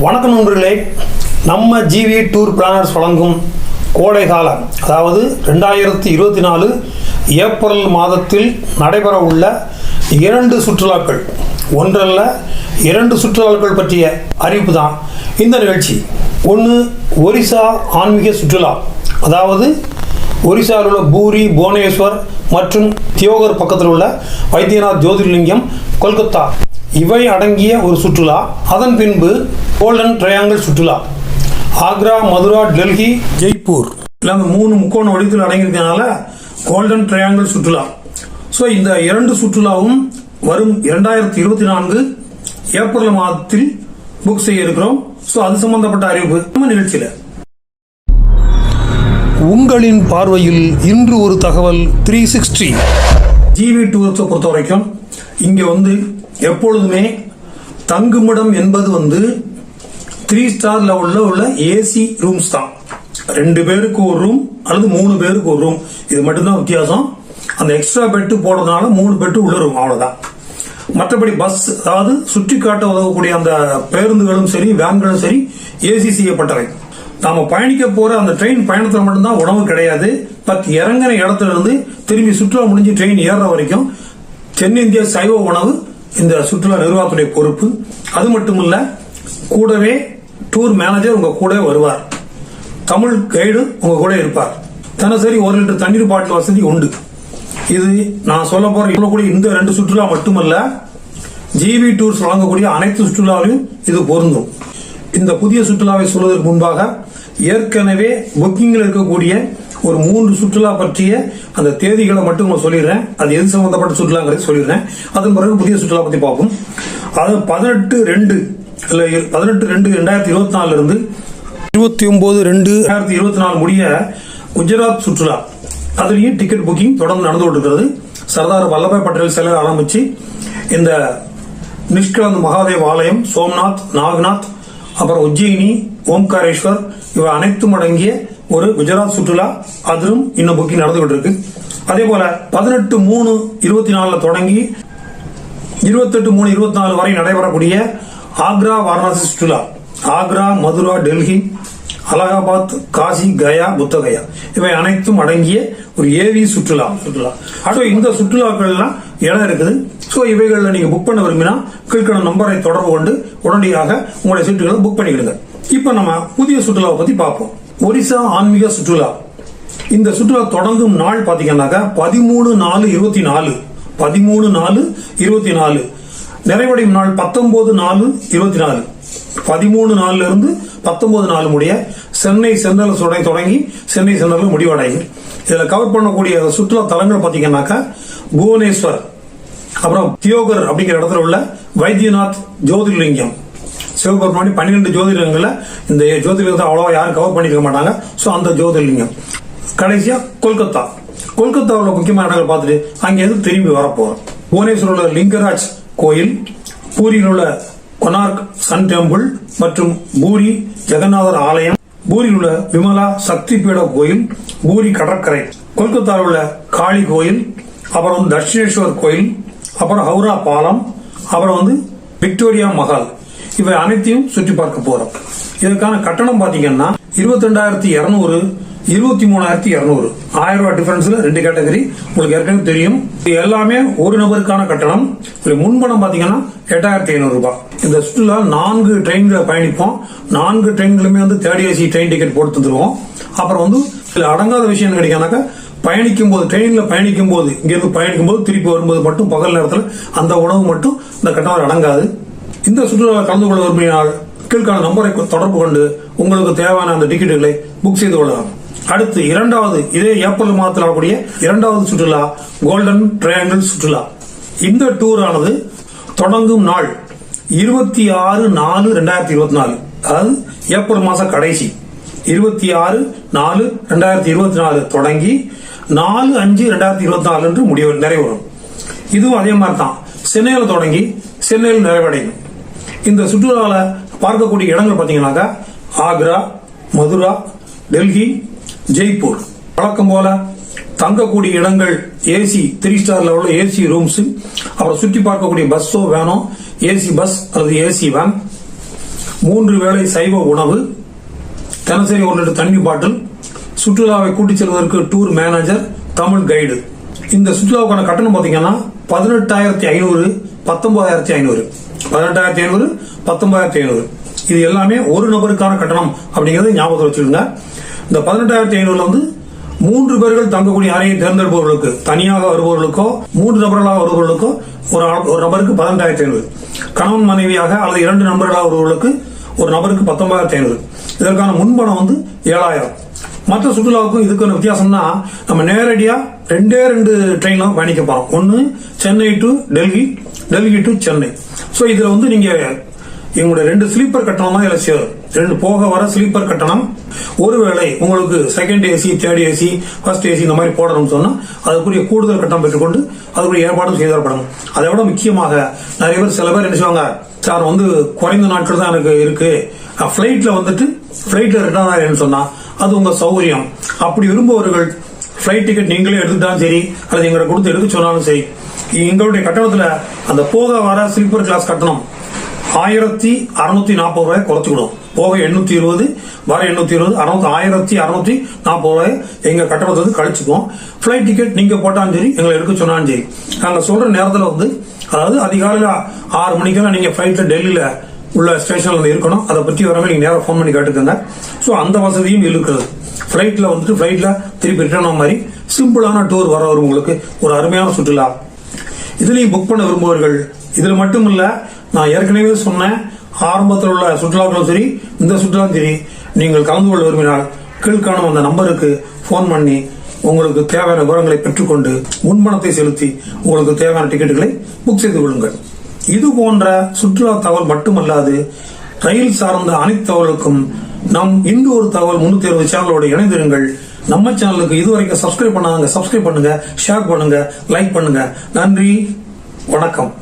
வணக்கம் நண்பர்களே நம்ம ஜிவி டூர் பிளானர்ஸ் வழங்கும் கோடை காலம் அதாவது ரெண்டாயிரத்தி இருபத்தி நாலு ஏப்ரல் மாதத்தில் நடைபெற உள்ள இரண்டு சுற்றுலாக்கள். ஒன்றல்ல இரண்டு சுற்றுலாக்கள் பற்றிய அறிவிப்பு தான் இந்த நிகழ்ச்சி. ஒன்று ஒரிசா ஆன்மீக சுற்றுலா அதாவது ஒரிசாவில் உள்ள பூரி புவனேஸ்வர் மற்றும் தியோகர் பக்கத்தில் உள்ள வைத்தியநாத் ஜோதிர்லிங்கம் கொல்கத்தா. இவை அடங்கிய ஒரு சுற்றுலா. அதன் பின்பு கோல்டன் ட்ரையாங்கிள் சுற்றுலா. ஆக்ரா மதுரா டெல்லி ஜெய்ப்பூர். இல்லை அந்த மூணு முக்கோண வடிவத்தில் அடங்கியிருக்கனால கோல்டன் ட்ரையாங்கிள் சுற்றுலா. ஸோ இந்த இரண்டு சுற்றுலாவும் வரும் இரண்டாயிரத்தி இருபத்தி நான்கு ஏப்ரல் மாதத்தில் புக் செய்ய இருக்கிறோம். ஸோ அது சம்பந்தப்பட்ட அறிவிப்பு நம்ம நிகழ்ச்சியில். உங்களின் பார்வையில் இன்று ஒரு தகவல் த்ரீ சிக்ஸ்டி ஜிவி டூரிஸை பொறுத்த வரைக்கும் இங்கே வந்து எப்பொழுதுமே தங்குமிடம் என்பது வந்து த்ரீ ஸ்டார் லெவலில் உள்ள ஏசி ரூம்ஸ் தான். ரெண்டு பேருக்கு ஒரு ரூம் அல்லது மூணு பேருக்கு ஒரு ரூம் இது மட்டும்தான் வித்தியாசம். அந்த எக்ஸ்ட்ரா பெட்டு போடுறதுனால மூணு பெட்டு உள்ள ரூம் அவ்வளோதான் மற்றபடி பஸ் அதாவது சுற்றி காட்ட உதவக்கூடிய அந்த பேருந்துகளும் சரி வேன்களும் சரி ஏசி செய்யப்பட்டவை. நாம் பயணிக்க போகிற அந்த ட்ரெயின் பயணத்தில் மட்டும்தான் உணவு கிடையாது. பட் இறங்கின இடத்துல இருந்து திரும்பி சுற்றுலா முடிஞ்சு ட்ரெயின் ஏறுற வரைக்கும் தென்னிந்திய சைவ உணவு இந்த சுற்றுலா நிர்வாகத்துடைய பொறுப்பு. அது மட்டும் கூடவே டூர் மேனேஜர் உங்க கூட வருவார். தமிழ் கைடு உங்க கூட இருப்பார். தினசரி ஒரு லிட்டர் தண்ணீர் பாட்டில் வசதி உண்டு. இது நான் சொல்ல போற சொல்லக்கூடிய இந்த ரெண்டு சுற்றுலா மட்டுமல்ல ஜிவி டூர்ஸ் வழங்கக்கூடிய அனைத்து சுற்றுலாவிலும் இது பொருந்தும். இந்த புதிய சுற்றுலாவை சொல்வதற்கு முன்பாக ஏற்கனவே புக்கிங்கில் இருக்கக்கூடிய ஒரு மூன்று சுற்றுலா பற்றிய அந்த தேதிகளை மட்டும் நான் சொல்லிடுறேன். அது எது சம்பந்தப்பட்ட சுற்றுலாங்கிறது சொல்லிடுறேன். அதன் பிறகு புதிய சுற்றுலா பற்றி பார்ப்போம். அது பதினெட்டு ரெண்டு இல்லை பதினெட்டு ரெண்டு ரெண்டாயிரத்தி இருபத்தி நாலுல இருந்து இருபத்தி ஒன்பது ரெண்டு ரெண்டாயிரத்தி இருபத்தி நாலு முடிய குஜராத் சுற்றுலா. அதுலேயும் டிக்கெட் புக்கிங் தொடர்ந்து நடந்து கொண்டிருக்கிறது. சர்தார் வல்லபாய் பட்டேல் சிலர் ஆரம்பித்து இந்த நிஷ்கலந்த் மகாதேவ் ஆலயம் சோம்நாத் நாக்நாத் அப்புறம் உஜ்ஜயினி ஓம்காரேஸ்வர் இவை அனைத்தும் அடங்கிய ஒரு குஜராத் சுற்றுலா அதிலும் இன்னும் புக்கிங் நடந்து கொண்டிருக்கு அதே போல பதினெட்டு மூணு இருபத்தி நாலுல தொடங்கி இருபத்தெட்டு மூணு இருபத்தி நாலு வரை நடைபெறக்கூடிய ஆக்ரா வாரணாசி சுற்றுலா. ஆக்ரா மதுரா டெல்லி அலகாபாத் காசி கயா புத்தகயா. இவை அனைத்தும் அடங்கிய ஒரு ஏவி சுற்றுலா. சுற்றுலா. அடுத்து இந்த சுற்றுலாக்கள்லாம் இடம் இருக்குது. ஸோ இவைகளில் நீங்கள் புக் பண்ண விரும்பினா கீழ்கணும் நம்பரை தொடர்பு கொண்டு உடனடியாக உங்களுடைய சீட்டுகளை புக் பண்ணிக்கிடுங்க. இப்போ நம்ம புதிய சுற்றுலாவை பற்றி பார்ப்போம். ஒரிசா ஆன்மீக சுற்றுலா. இந்த சுற்றுலா தொடங்கும் நாள் பார்த்தீங்கன்னாக்கா பதிமூணு நாலு இருபத்தி நாலு. பதிமூணு நாலு இருபத்தி நாலு. நிறைவடையும் நாள் பத்தொன்பது நாலு இருபத்தி நாலு. பதிமூணு நாலுல இருந்து பத்தொன்பது நாலு முடிய சென்னை சென்ட்ரல் சுடை தொடங்கி சென்னை சென்ட்ரல் முடிவடையும். இதில் கவர் பண்ணக்கூடிய சுற்றுலா தலங்கள் பார்த்தீங்கன்னாக்கா புவனேஸ்வர் அப்புறம் தியோகர் அப்படிங்கிற இடத்துல உள்ள வைத்தியநாத் ஜோதிர்லிங்கம். சிவபெருமானி பன்னிரெண்டு ஜோதிர்லிங்கங்கள்ல இந்த ஜோதிர்லிங்கத்தை அவ்வளோவா யாரும் கவர் பண்ணிக்க மாட்டாங்க. ஸோ அந்த ஜோதிர்லிங்கம் கடைசியாக கொல்கத்தா. கொல்கத்தாவில் முக்கியமான இடங்கள் பார்த்துட்டு அங்கேருந்து திரும்பி வரப்போகிறோம் புவனேஸ்வரில் உள்ள லிங்கராஜ் கோயில் பூரியில் உள்ள கொனார்க் சன் டெம்பிள் மற்றும் பூரி ஜெகநாதர் ஆலயம் பூரியில் உள்ள விமலா சக்தி பீட கோயில் பூரி கடற்கரை கொல்கத்தாவில் உள்ள காளி கோயில் அப்புறம் தட்சிணேஸ்வர் கோயில் அப்புறம் ஹவுரா பாலம் அப்புறம் வந்து விக்டோரியா மஹால். இவை அனைத்தையும் சுற்றி பார்க்க போறோம். இதற்கான கட்டணம் பாத்தீங்கன்னா இருபத்தி ரெண்டாயிரத்தி இருநூறு இருபத்தி மூணாயிரத்தி இருநூறு. ஆயிரம் ரூபாய் டிஃபரன்ஸ்ல ரெண்டு கேட்டகரி உங்களுக்கு ஏற்கனவே தெரியும். இது எல்லாமே ஒரு நபருக்கான கட்டணம். முன்பணம் பாத்தீங்கன்னா எட்டாயிரத்தி ஐநூறு ரூபாய். இந்த சுற்றுலா நான்கு ட்ரெயின்ல பயணிப்போம். நான்கு ட்ரெயின்களுமே வந்து தேர்ட் ஏசி ட்ரெயின் டிக்கெட் போட்டு தந்துருவோம். அப்புறம் வந்து இதுல அடங்காத விஷயம் கிடைக்கானாக்கா பயணிக்கும் போது ட்ரெயின்ல பயணிக்கும் போது இங்கிருந்து பயணிக்கும் போது திருப்பி வரும்போது மட்டும் பகல் நேரத்தில் அந்த உணவு மட்டும் இந்த கட்டணம் அடங்காது. இந்த சுற்றுலா கலந்து கொள்ள விரும்பினால் கீழ்கான நம்பரை தொடர்பு கொண்டு உங்களுக்கு தேவையான அந்த டிக்கெட்டுகளை புக் செய்து கொள்ளலாம். அடுத்து இரண்டாவது இதே ஏப்ரல் மாதத்தில் வரக்கூடிய இரண்டாவது சுற்றுலா கோல்டன் ட்ரையாங்கிள் சுற்றுலா. இந்த டூர் ஆனது தொடங்கும் நாள் இருபத்தி ஆறு நாலு ரெண்டாயிரத்தி இருபத்தி நாலு அதாவது ஏப்ரல் மாதம் கடைசி. இருபத்தி ஆறு நாலு ரெண்டாயிரத்தி இருபத்தி நாலு தொடங்கி நாலு அஞ்சு ரெண்டாயிரத்தி இருபத்தி நாலு என்று முடிவு நிறைவரும் இதுவும் அதே மாதிரி தான் சென்னையில் தொடங்கி சென்னையில் நிறைவடையும். இந்த சுற்றுலாவில் பார்க்கக்கூடிய இடங்கள் பார்த்தீங்கன்னாக்கா ஆக்ரா மதுரா டெல்லி ஜெய்ப்பூர். வழக்கம் போல தங்கக்கூடிய இடங்கள் ஏசி த்ரீ ஸ்டார் லெவலில் ஏசி ரூம்ஸ் அப்புறம் சுற்றி பார்க்கக்கூடிய பஸ்ஸோ வேனோ ஏசி பஸ் அல்லது ஏசி வேன் மூன்று வேளை சைவ உணவு தினசரி ஒரு லிட்டர் தண்ணி பாட்டில் சுற்றுலாவை கூட்டிச் செல்வதற்கு டூர் மேனேஜர் தமிழ் கைடு இந்த சுற்றுலாவுக்கான கட்டணம் பார்த்தீங்கன்னா பதினெட்டாயிரத்தி ஐநூறு பத்தொன்பதாயிரத்தி ஐநூறு. பதினெட்டாயிரத்தி ஐநூறு பத்தொன்பதாயிரத்தி ஐநூறு. இது எல்லாமே ஒரு நபருக்கான கட்டணம் அப்படிங்கறத ஞாபகத்தில் வச்சுருங்க இந்த பதினெட்டாயிரத்தி ஐநூறுல வந்து மூன்று பேர்கள் தங்கக்கூடிய அறையை தேர்ந்தெடுப்பவர்களுக்கு தனியாக வருபவர்களுக்கோ மூன்று நபர்களாக வருபவர்களுக்கோ ஒரு ஒரு நபருக்கு பதினெட்டாயிரத்தி ஐநூறு. கணவன் மனைவியாக அல்லது இரண்டு நபர்களாக வருபவர்களுக்கு ஒரு நபருக்கு பத்தொன்பதாயிரத்தி ஐநூறு. இதற்கான முன்பணம் வந்து ஏழாயிரம். மற்ற சுற்றுலாவுக்கும் இதுக்கான வித்தியாசம்னா நம்ம நேரடியா ரெண்டே ரெண்டு ட்ரெயின்ல பயணிக்க போறோம். ஒன்னு Chennai to Delhi Delhi to Chennai. So இதுல வந்து நீங்க எங்களுடைய ரெண்டு ஸ்லீப்பர் கட்டணம் தான் இதுல சேரும் ரெண்டு போக வர ஸ்லீப்பர் கட்டணம். ஒருவேளை உங்களுக்கு second AC third AC first AC இந்த மாதிரி போடணும்னு சொன்னா அதுக்குரிய கூடுதல் கட்டணம் பெற்றுக்கொண்டு அதுக்குரிய ஏற்பாடும் செய்தரப்படும் அதை விட முக்கியமாக நிறைய பேர் சில பேர் என்ன செய்வாங்க சார் வந்து குறைந்த நாட்கள் தான் எனக்கு இருக்கு. ஃபிளைட்ல வந்துட்டு ஃபிளைட்ல ரிட்டர்ன் ஆகிறேன்னு சொன்னா அது உங்க சௌகரியம். அப்படி விரும்புபவர்கள் ஃப்ளைட் டிக்கெட் நீங்களே எடுத்துக்கிட்டாலும் சரி அல்லது எங்களை கொடுத்து எடுக்க சொன்னாலும் சரி எங்களுடைய கட்டணத்துல அந்த போக வர ஸ்லீப்பர் கிளாஸ் கட்டணம் ஆயிரத்தி அறுநூத்தி நாற்பது ரூபாய் குறைச்சிக்கணும் போக எண்ணூத்தி இருபது வர எண்ணூத்தி இருபது அறுநூத்தி ஆயிரத்தி அறுநூத்தி நாற்பது ரூபாய் எங்க கட்டணத்தை வந்து கழிச்சுக்குவோம். ஃபிளைட் டிக்கெட் நீங்க போட்டாலும் சரி எங்களை எடுக்க சொன்னாலும் சரி. நாங்க சொல்ற நேரத்துல வந்து அதாவது அதிகாலையில ஆறு மணிக்கெல்லாம் நீங்க ஃபிளைட்ல டெல்லியில உள்ள ஸ்டேஷன்ல வந்து இருக்கணும். அதை பற்றி வரவே நீங்க நேரம் ஃபோன் பண்ணி கேட்டுக்கோங்க. ஸோ அந்த வசதியும் இருக்குது ஃப்ளைட்டில் வந்துட்டு ஃப்ளைட்டில் திருப்பி ரிட்டர்ன் ஆன மாதிரி சிம்பிளான டூர் வர உங்களுக்கு. ஒரு அருமையான சுற்றுலா. இதுலையும் புக் பண்ண விரும்புவர்கள் இதுல மட்டும் இல்ல நான் ஏற்கனவே சொன்னேன் ஆரம்பத்தில் உள்ள சுற்றுலாக்களும் சரி இந்த சுற்றுலாவும் சரி நீங்கள் கலந்து கொள்ள விரும்பினால் கீழ்காணும் அந்த நம்பருக்கு ஃபோன் பண்ணி உங்களுக்கு தேவையான விவரங்களை பெற்றுக்கொண்டு முன்பணத்தை செலுத்தி உங்களுக்கு தேவையான டிக்கெட்டுகளை புக் செய்து கொள்ளுங்கள். இது போன்ற சுற்றுலா தகவல் மட்டுமல்லாது ரயில் சார்ந்த அனைத்து தகவலுக்கும் நம் இந்து ஒரு தகவல் முன்னூத்தி இருபது சேனலோட இணைந்திருங்கள். நம்ம சேனலுக்கு இதுவரைக்கும் சப்ஸ்கிரைப் பண்ணாங்க சப்ஸ்கிரைப் பண்ணுங்க ஷேர் பண்ணுங்க லைக் பண்ணுங்க. நன்றி வணக்கம்.